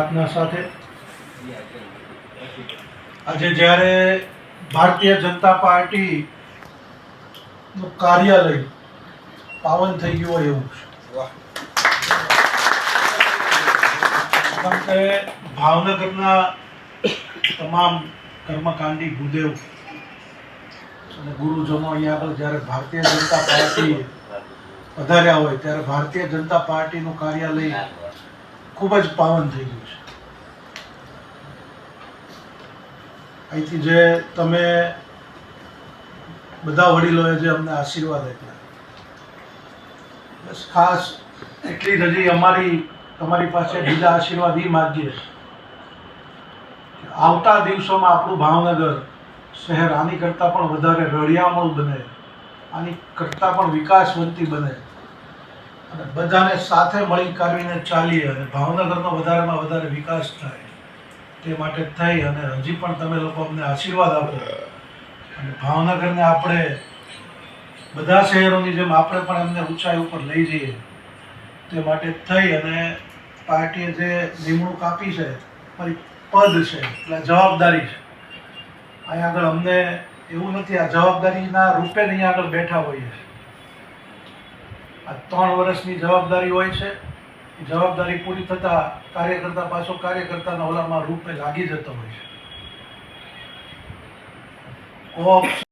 પ્રાર્થના સાથે. આજે જ્યારે ભારતીય જનતા પાર્ટી નું કાર્યાલય પાવન થઈ ગયું હોય એવું છે. કારણ કે ભાવનગરના તમામ કર્મકાંડી ભૂદેવ અને ગુરુજનો અહીંયા આગળ જ્યારે ભારતીય જનતા પાર્ટી પધાર્યા હોય ત્યારે ભારતીય જનતા પાર્ટીનું કાર્યાલય ખૂબ જ પાવન થઈ ગયું છે. અહીંથી જે તમે બધા વડીલોએ જે અમને આશીર્વાદ આપ્યા. બસ ખાસ એટલી જ હજી અમારી, તમારી પાસે બીજા આશીર્વાદ એ માગીએ આવતા દિવસોમાં આપણું ભાવનગર શહેર આની કરતાં પણ વધારે રળિયામણું બને, આની કરતાં પણ વિકાસવંતી બને. અને બધાને સાથે મળી કાઢીને ચાલીએ અને ભાવનગરનો વધારેમાં વધારે વિકાસ થાય તે માટે થઈ અને હજી પણ તમે લોકો અમને આશીર્વાદ આપો. અને ભાવનગરને આપણે બધા શહેરોની જેમ આપણે પણ એમને ઊંચાઈ ઉપર લઈ જઈએ તે માટે થઈ અને પાર્ટીએ જે નિમણૂક આપી છે મારી પદ છે, એટલે જવાબદારી છે. અહીંયા આગળ અમને એવું નથી, આ જવાબદારીના રૂપે અહીંયા આગળ બેઠા હોઈએ આ ત્રણ વર્ષની જવાબદારી હોય છે. જવાબદારી પૂરી થતાં કાર્યકર્તા પાછો કાર્યકર્તાના ઓલામાં રૂપે લાગી જતો હોય છે.